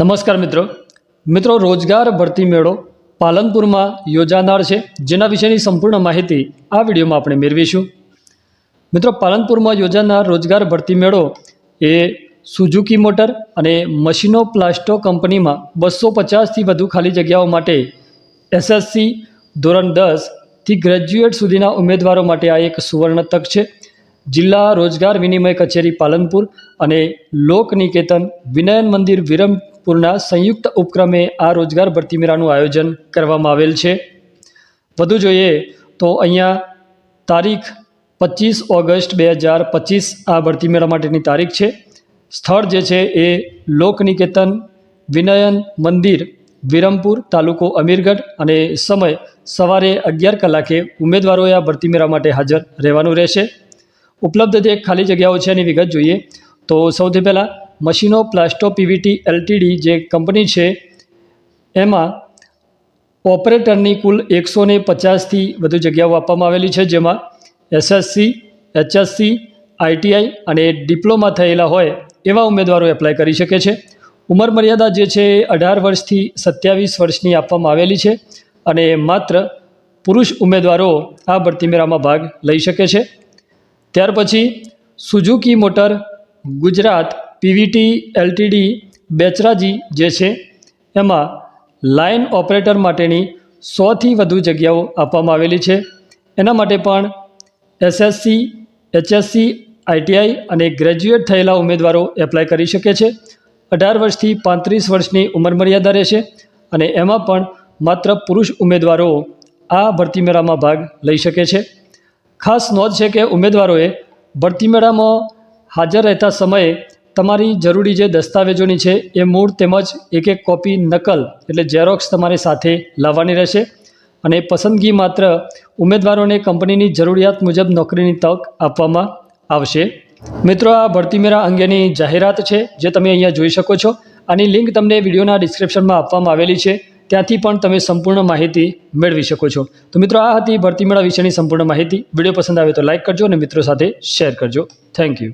નમસ્કાર મિત્રો. મિત્રો, રોજગાર ભરતી મેળો પાલનપુરમાં યોજાનાર છે. જેના વિશેની સંપૂર્ણ માહિતી આ વિડીયોમાં આપણે મેળવીશું. મિત્રો, પાલનપુરમાં યોજાનાર રોજગાર ભરતી મેળો એ સુઝુકી મોટર અને મશીનો પ્લાસ્ટો કંપનીમાં બસો પચાસથી વધુ ખાલી જગ્યાઓ માટે એસએસસી ધોરણ દસથી ગ્રેજ્યુએટ સુધીના ઉમેદવારો માટે આ એક સુવર્ણ તક છે. જિલ્લા રોજગાર વિનિમય કચેરી પાલનપુર અને લોકનિકેતન વિનયન મંદિર વિરમપુરના સંયુક્ત ઉપક્રમે આ રોજગાર ભરતી મેળાનું આયોજન કરવામાં આવેલ છે. વધુ જોઈએ તો અહીંયા તારીખ પચીસ ઓગસ્ટ બે હજાર પચીસ આ ભરતી મેળા માટેની તારીખ છે. સ્થળ જે છે એ લોકનિકેતન વિનયન મંદિર વિરમપુર તાલુકો અમીરગઢ અને સમય સવારે અગિયાર કલાકે ઉમેદવારોએ આ ભરતી મેળા માટે હાજર રહેવાનું રહેશે. ઉપલબ્ધ જે ખાલી જગ્યાઓ છે એની વિગત જોઈએ. તો સૌથી પહેલાં મશીનો પ્લાસ્ટો પીવીટી એલટીડી જે કંપની છે, એમાં ઓપરેટરની કુલ એકસો ને પચાસથી વધુ જગ્યાઓ આપવામાં આવેલી છે, જેમાં એસએસસી, એચએસસી, આઈટીઆઈ અને ડિપ્લોમા થયેલા હોય એવા ઉમેદવારો એપ્લાય કરી શકે છે. ઉંમર મર્યાદા જે છે એ અઢાર વર્ષથી સત્યાવીસ વર્ષની આપવામાં આવેલી છે અને માત્ર પુરુષ ઉમેદવારો આ ભરતી મેળામાં ભાગ લઈ શકે છે. ત્યાર પછી Suzuki motor Gujarat PVT LTD Becharaji જે છે, એમાં લાઇન ઓપરેટર માટેની સોથી વધુ જગ્યાઓ આપવામાં આવેલી છે. એના માટે પણ એસએસસી એચએસસી આઈટીઆઈ અને ગ્રેજ્યુએટ થયેલા ઉમેદવારો એપ્લાય કરી શકે છે. અઢાર વર્ષથી પાંત્રીસ વર્ષની ઉંમર મર્યાદા રહેશે અને એમાં પણ માત્ર પુરુષ ઉમેદવારો આ ભરતી મેળામાં ભાગ લઈ શકે છે. ખાસ નોંધ છે કે ઉમેદવારોએ ભરતી મેળામાં હાજર રહેતા સમયે તમારી જરૂરી જે દસ્તાવેજોની છે એ મૂળ તેમજ એક એક કોપી નકલ એટલે ઝેરોક્સ તમારે સાથે લાવવાની રહેશે અને પસંદગી માત્ર ઉમેદવારોને કંપનીની જરૂરિયાત મુજબ નોકરીની તક આપવામાં આવશે. મિત્રો, આ ભરતી મેળા અંગેની જાહેરાત છે જે તમે અહીંયા જોઈ શકો છો. આની લિંક તમને વિડીયોના ડિસ્ક્રિપ્શનમાં આપવામાં આવેલી છે. ત્યાંથી પણ તમે સંપૂર્ણ માહિતી મેળવી શકો છો. તો મિત્રો, આ હતી ભરતી મેળા વિશેની સંપૂર્ણ માહિતી. વીડિયો પસંદ આવે તો લાઇક કરજો અને મિત્રો સાથે શેર કરજો. Thank you.